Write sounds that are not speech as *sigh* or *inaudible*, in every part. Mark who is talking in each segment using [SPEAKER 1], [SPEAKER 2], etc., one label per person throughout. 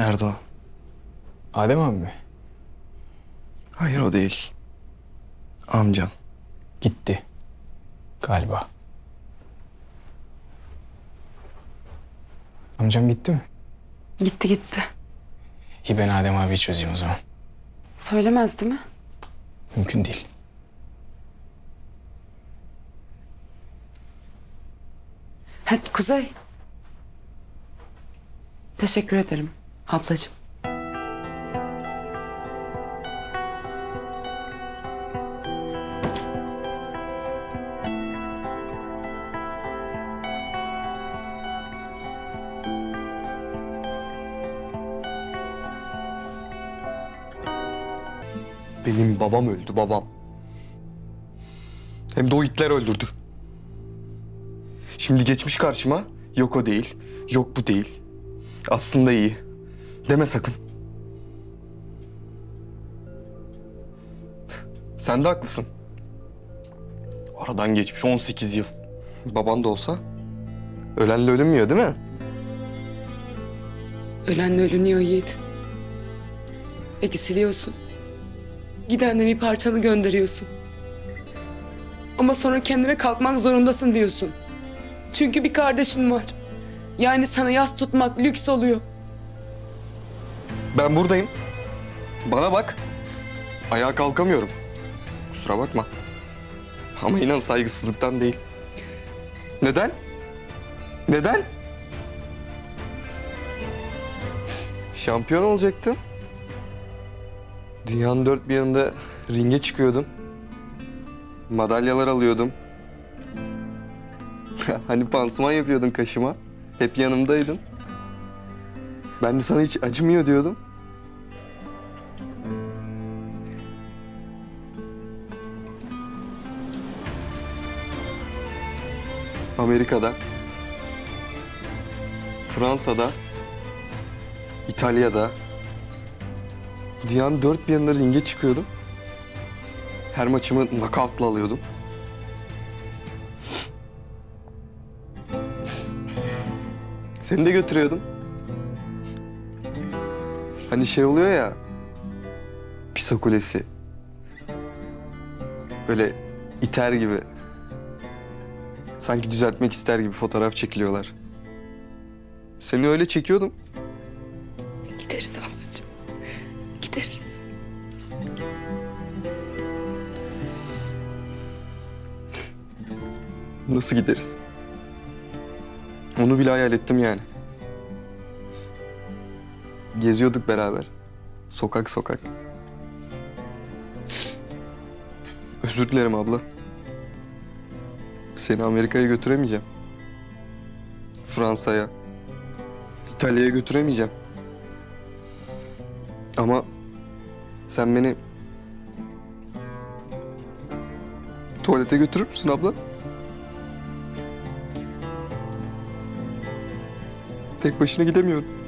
[SPEAKER 1] Nerede o? Adem abi mi? Hayır o değil. Amcam. Gitti. Galiba. Amcam gitti mi?
[SPEAKER 2] Gitti gitti.
[SPEAKER 1] İyi ben Adem abi çözeyim o zaman.
[SPEAKER 2] Söylemez değil mi?
[SPEAKER 1] Mümkün değil.
[SPEAKER 2] Hadi Kuzey. Teşekkür ederim ablacığım.
[SPEAKER 3] Benim babam öldü babam. Hem de o Hitler öldürdü. Şimdi geçmiş karşıma yok o değil, yok bu değil. Aslında iyi. Deme sakın. Sen de haklısın. Aradan geçmiş 18 yıl. Baban da olsa ölenle ölünmüyor değil mi?
[SPEAKER 2] Ölenle ölünüyor Yiğit. Peki siliyorsun. Gidenle bir parçanı gönderiyorsun. Ama sonra kendine kalkmak zorundasın diyorsun. Çünkü bir kardeşin var. Yani sana yas tutmak lüks oluyor.
[SPEAKER 3] Ben buradayım. Bana bak. Ayağa kalkamıyorum. Kusura bakma. Ama inan saygısızlıktan değil. Neden? Neden? Şampiyon olacaktın. Dünyanın dört bir yanında ringe çıkıyordum. Madalyalar alıyordum. *laughs* hani pansuman yapıyordun kaşıma. Hep yanımdaydın. Ben de sana hiç acımıyor diyordum. Amerika'da, Fransa'da, İtalya'da, dünyanın dört bir yanına ringe çıkıyordum. Her maçımı knockout'la alıyordum. Seni de götürüyordum. Hani şey oluyor ya, Pisa Kulesi. Böyle iter gibi. Sanki düzeltmek ister gibi fotoğraf çekiliyorlar. Seni öyle çekiyordum.
[SPEAKER 2] Gideriz ablacığım. Gideriz.
[SPEAKER 3] Nasıl gideriz? Onu bile hayal ettim yani. Geziyorduk beraber. Sokak sokak. Özür dilerim abla. Seni Amerika'ya götüremeyeceğim. Fransa'ya. İtalya'ya götüremeyeceğim. Ama sen beni tuvalete götürür müsün abla? Tek başına gidemiyorum.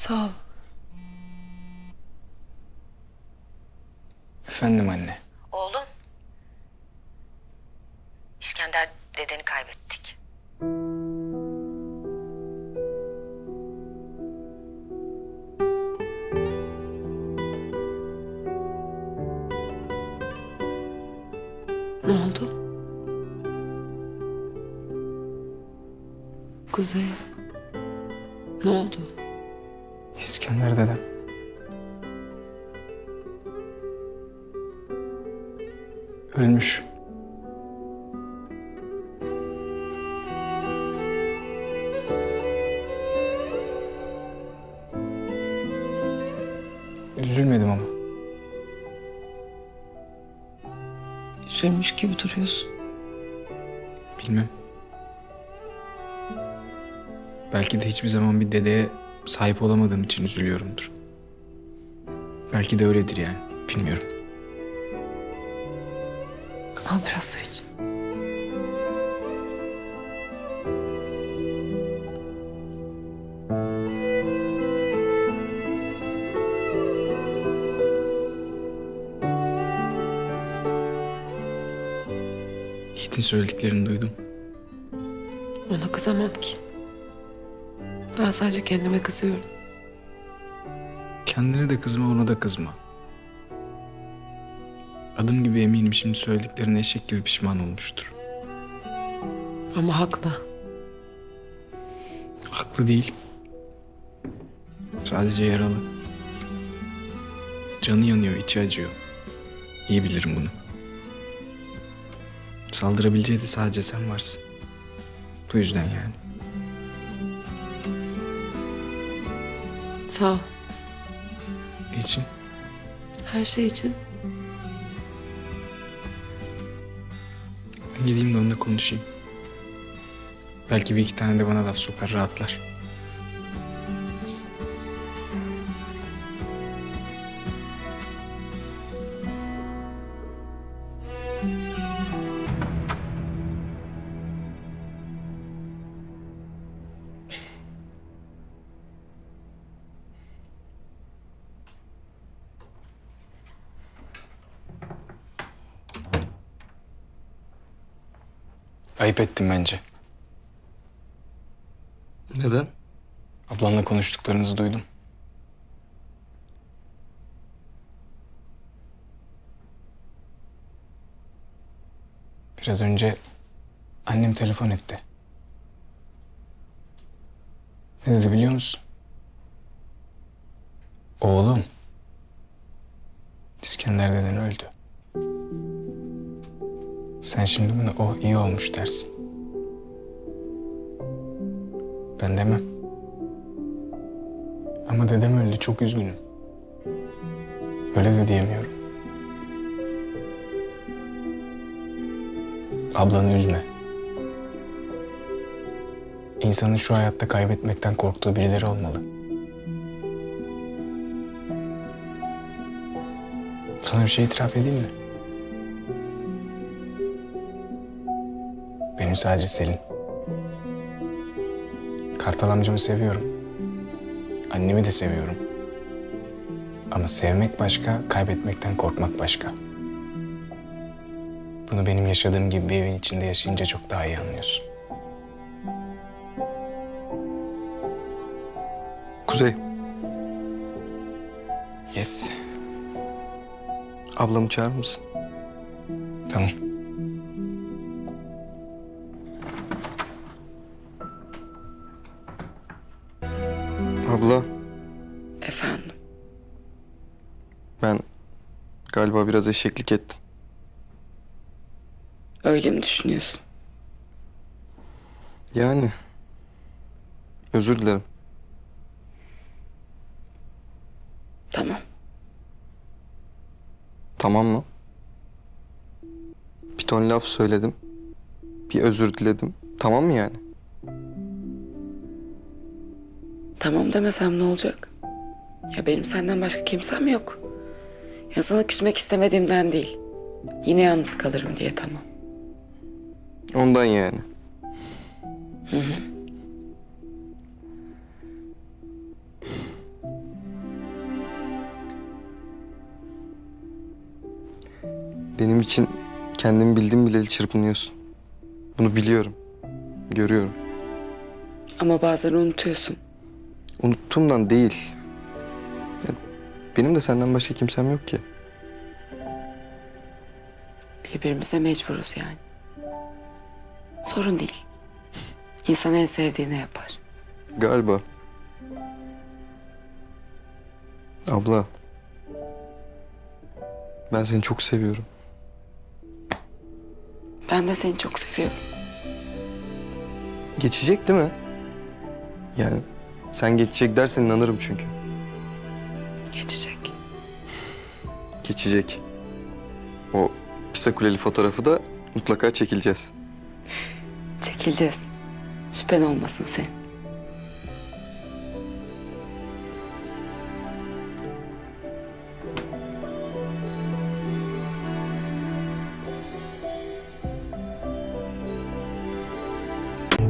[SPEAKER 2] Sağ ol.
[SPEAKER 1] Efendim anne.
[SPEAKER 4] Oğlum. İskender dedeni kaybettik.
[SPEAKER 2] Ne oldu? Kuzey. Ne oldu?
[SPEAKER 1] İskender dedem. Ölmüş. Üzülmedim ama.
[SPEAKER 2] Üzülmüş gibi duruyorsun.
[SPEAKER 1] Bilmem. Belki de hiçbir zaman bir dedeye sahip olamadığım için üzülüyorumdur. Belki de öyledir yani. Bilmiyorum.
[SPEAKER 2] Al biraz su iç.
[SPEAKER 1] Yiğit'in söylediklerini duydum.
[SPEAKER 2] Ona kızamam ki. Ben sadece kendime kızıyorum.
[SPEAKER 1] Kendine de kızma, ona da kızma. Adım gibi eminim şimdi söylediklerine eşek gibi pişman olmuştur.
[SPEAKER 2] Ama haklı.
[SPEAKER 1] Haklı değil. Sadece yaralı. Canı yanıyor, içi acıyor. İyi bilirim bunu. Saldırabileceği de sadece sen varsın. Bu yüzden yani.
[SPEAKER 2] Sağ ol.
[SPEAKER 1] Niçin?
[SPEAKER 2] Her şey için.
[SPEAKER 1] Ben gideyim de onunla konuşayım. Belki bir iki tane de bana laf sokar, rahatlar. Ayıp ettim bence.
[SPEAKER 3] Neden?
[SPEAKER 1] Ablanla konuştuklarınızı duydum. Biraz önce annem telefon etti. Ne dedi biliyor musun? Oğlum. İskender deden öldü. Sen şimdi buna o iyi olmuş dersin. Ben demem. Ama dedem öldü çok üzgünüm. Öyle de diyemiyorum. Ablanı üzme. İnsanın şu hayatta kaybetmekten korktuğu birileri olmalı. Sana bir şey itiraf edeyim mi? Benim sadece Selin. Kartal amcamı seviyorum. Annemi de seviyorum. Ama sevmek başka, kaybetmekten korkmak başka. Bunu benim yaşadığım gibi bir evin içinde yaşayınca çok daha iyi anlıyorsun.
[SPEAKER 3] Kuzey,
[SPEAKER 1] Yes.
[SPEAKER 3] ablamı çağırır mısın?
[SPEAKER 1] Tamam.
[SPEAKER 3] Abla,
[SPEAKER 2] Efendim.
[SPEAKER 3] ben galiba biraz eşeklik ettim.
[SPEAKER 2] Öyle mi düşünüyorsun?
[SPEAKER 3] Yani, özür dilerim.
[SPEAKER 2] Tamam.
[SPEAKER 3] Tamam mı? Bir ton laf söyledim. Bir özür diledim. Tamam mı yani?
[SPEAKER 2] Tamam demesem ne olacak? Ya benim senden başka kimsem yok. Ya sana küsmek istemediğimden değil. Yine yalnız kalırım diye tamam.
[SPEAKER 3] Ondan yani. Benim için kendimi bildiğim bileli çırpınıyorsun. Bunu biliyorum. Görüyorum.
[SPEAKER 2] Ama bazen unutuyorsun.
[SPEAKER 3] Unuttuğumdan değil. Benim de senden başka kimsem yok ki.
[SPEAKER 2] Birbirimize mecburuz yani. Sorun değil. İnsan en sevdiğini yapar.
[SPEAKER 3] Galiba. Abla. Ben seni çok seviyorum.
[SPEAKER 2] Ben de seni çok seviyorum.
[SPEAKER 3] Geçecek değil mi? Yani sen geçecek dersen inanırım çünkü.
[SPEAKER 2] Geçecek.
[SPEAKER 3] geçecek. O Pisa Kuleli fotoğrafı da mutlaka çekileceğiz.
[SPEAKER 2] Çekileceğiz. Şüphen olmasın senin.